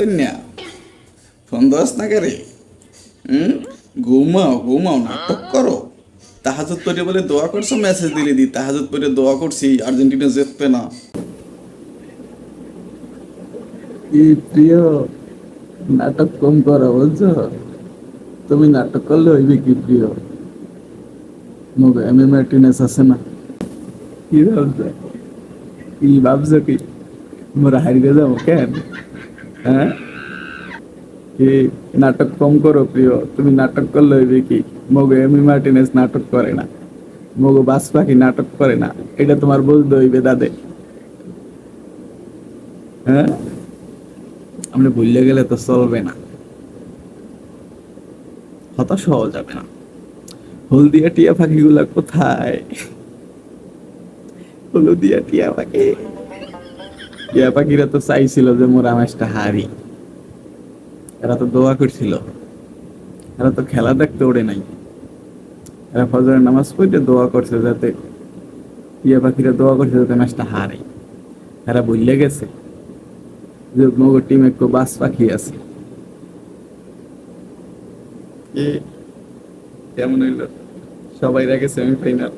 রতন্যা phone দোস না করে হুম ঘুমাও ঘুমাও নাটক করো তাহাজত পরে বলে দোয়া করছ মেসেজ দিলে দি তাহাজত পরে দোয়া করছি আর্জেন্টিনা জিতবে না কি প্রিয় নাটক কম করো বলছো তুমি নাটক করলে হইবে কি প্রিয় মগ এম এ মার্টিনেস আছে না কি ভাবছ কি ভাবছ কি মোরা হারিয়ে যাব কেন হ্যাঁ? কি নাটক কম করো প্রিয়? তুমি নাটক করলে হইবে কি? মগ এম মার্টিনেস নাটক করে না। মগ বাস পাখি নাটক করে না। এটা তোমার বলতে হইবে দাদে। হ্যাঁ? আমরা ভুলে গেলে তো চলবে না। হতাশ হওয়া যাবে না। হলদিয়া টিয়া পাখিগুলা কোথায়? হলদিয়া টিয়া পাখি। টিয়া পাখিরা তো চাইছিল যে মোরা ম্যাচটা হারি। এরা তো দোয়া করছিল। এরা তো খেলা দেখতে ওড়ে নাই। এরা নামাজ দোয়া করছে যাতে টিয়া পাখিরা দোয়া করছে যাতে ম্যাচটা হারে। এরা গেছে যে মগর টিমে একটু বাস পাখি আছে। কেমন হইল? সবাই রাখে সেমিফাইনাল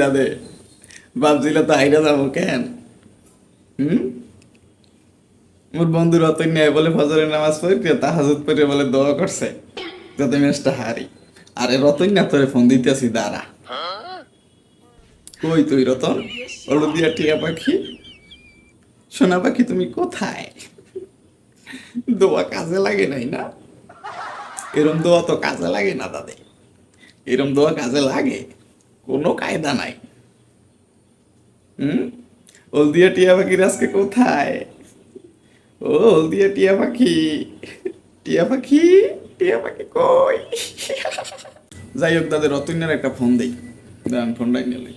দাদে ভাবছিল তো হাইরা যাব, কেন? মোর বন্ধু রতন নেয় বলে ফজরের নামাজ পড়ে তাহাজুদ পড়ে বলে দোয়া করছে? যাতে ম্যাচটা হারি। আরে রতন না, তোরে ফোন দিতেছি, দাঁড়া। কই তুই রতন? হলদিয়া টিয়া পাখি? সোনা পাখি, তুমি কোথায়? দোয়া কাজে লাগে নাই না? এরম দোয়া তো কাজে লাগে না, দাদে। এরম দোয়া কাজে লাগে? কোনো কায়দা নাই। হুম? হলদিয়া টিয়া পাখির আজকে কোথায়? ও, হলদিয়া টিয়া পাখি। টিয়া পাখি? টিয়া পাখি কই? যাই হোক দাদের রতনের একটা ফোন দেই। দাঁড়ান ফোনটাই নিলে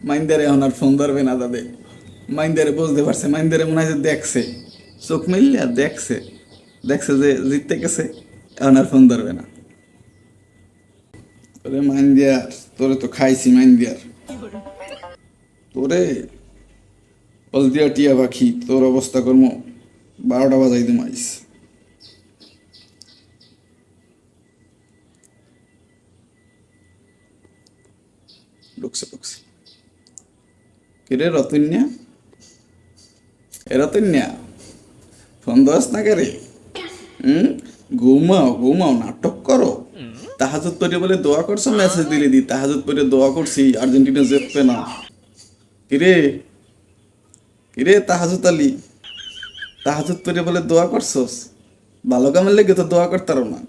মাইন্দারে এখন আর ফোন ধরবে না দাদে। মাইন্দারে বুঝতে পারছে, মাইন্দারে মনে হয় যে দেখছে। চোখ মিললে আর দেখছে দেখছে যে জিততে গেছে, এখন আর ফোন ধরবে না। তোরে মাইন দিয়ার তোরে তো খাইছি মাইন দিয়ার তোরে হলদিয়া টিয়া পাখি, তোর অবস্থা কর্ম, বারোটা বাজাই দিম আইস। ঢুকছে ঢুকছে। কিরে রতন্যা? এ রতন্যা ফোন দোস না করে। হুম ঘুমাও ঘুমাও, নাটক করো। তাহাজত পরে বলে দোয়া করছ মেসেজ দিলে দি। তাহাজত পরে দোয়া করছি, আর্জেন্টিনা জিতবে না। কিরে? কিরে তাহাজত আলী? তাহাজত পরে বলে দোয়া করছোস? ভালো কামের লেগে তো দোয়া করতারও না।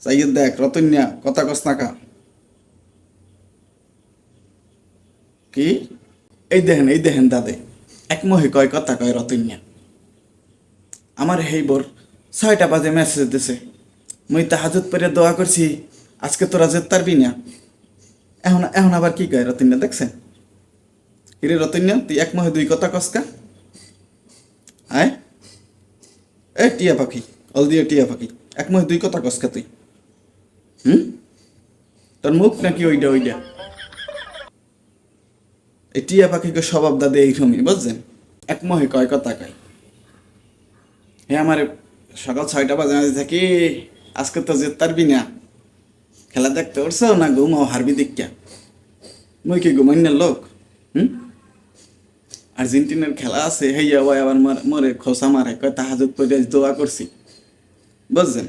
চাইয়ে দেখ, রতন্যা, কথা কস না কা। কি? এই দেখেন এই দেখেন দাদে। এক মহে কয় কথা কয় রতন্যা। আমার হেই বোর ছয়টা বাজে মেসেজ দিছে। মুই তাহাজুত পরে দোয়া করছি, আজকে তোরা যেত পারবি না। এখন এখন আবার কি কয় রতন্যা, দেখছেন? কিরে রতন্যা, তুই এক মহে দুই কথা কসকা আয়। এ, টিয়া পাখি, অল দিয়ে টিয়া পাখি, এক মহে দুই কথা কসকা তুই? হুম? তোর মুখ নাকি ওইটা ওইটা এই টিয়া পাখিকে স্বভাব দাদে এইরকমই, বুঝছেন? এক মহে কয় কথা কয়। হে আমার সকাল ছয়টা বাজে মাঝে থাকি, আজকে তো জেত পারবি না। খেলা দেখতে পারছ না ঘুমাও, হারবি দেখা মুই কি ঘুমাইনার লোক? হুম? আর্জেন্টিনার খেলা আছে, হেইয়া ওই আবার মার- খোসা মারে, কয় তাহাজত আজ দোয়া করছি। বুঝছেন?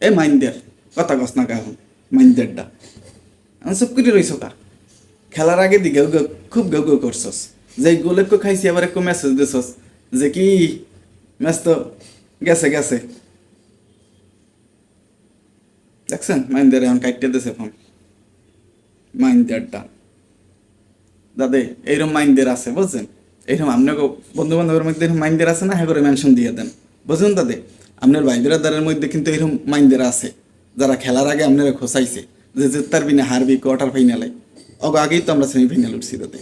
এ মাইন্দের, কথা কস না কাহন মাইন্দেরটা আমি সব করে রইছ কা? খেলার আগে দি গেউ খুব গেউ গেউ করছস। যে গোলে কো খাইছি, আবার একটু মেসেজ দিছস। যে কি ম্যাচ তো গেছে গেছে। দেখছেন? মাইন্দের এখন কাটতে দিছে ফোন। মাইন্দারটা। দাদে এইরকম মাইন্দের আছে, বুঝছেন? এইরকম আপনাকে বন্ধু বান্ধবের মধ্যে এরকম মাইন্দের আছে না? হ্যাঁ করে মেনশন দিয়ে দেন। বুঝলেন দাদে? আপনার ভাই বিরাদারের মধ্যে কিন্তু এরকম মাইন্দের আছে। যারা খেলার আগে আপনারা খোসাইছে যে জিততার বিনা হারবি কোয়ার্টার ফাইনালে অগ আগেই তো আমরা সেমিফাইনাল উঠছি দাদে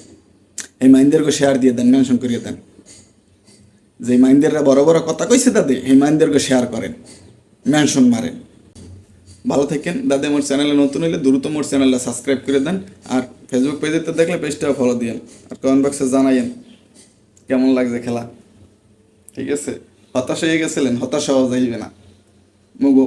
এই মাইন্দেরকে শেয়ার দিয়ে দেন মেনশন করিয়ে দেন। যে মাইন্দেররা বড় বড় কথা কইছে দাদে এই মাইন্দেরকে শেয়ার করেন মেনশন মারেন। ভালো থাকেন। দাদা মোর চ্যানেলে নতুন হলে দ্রুত মোর চ্যানেলটা সাবস্ক্রাইব করে দেন, আর ফেসবুক পেজেতে দেখলে পেজটাও ফলো দিয়েন আর কমেন্ট বক্সে জানাইয়েন, কেমন লাগছে খেলা? ঠিক আছে? হতাশ হয়ে গেছিলেন? হতাশ হওয়া যাইবে না। মুগো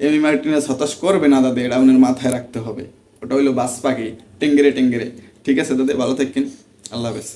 এমি মার্টিনেস হতাশ করবে না দাদা, এটা আপনার মাথায় রাখতে হবে। ওটা হইল বাস পাখি টেঙ্গেরে টেঙ্গেরে। ঠিক আছে দাদা ভালো থাকেন আল্লাহ হাফেজ।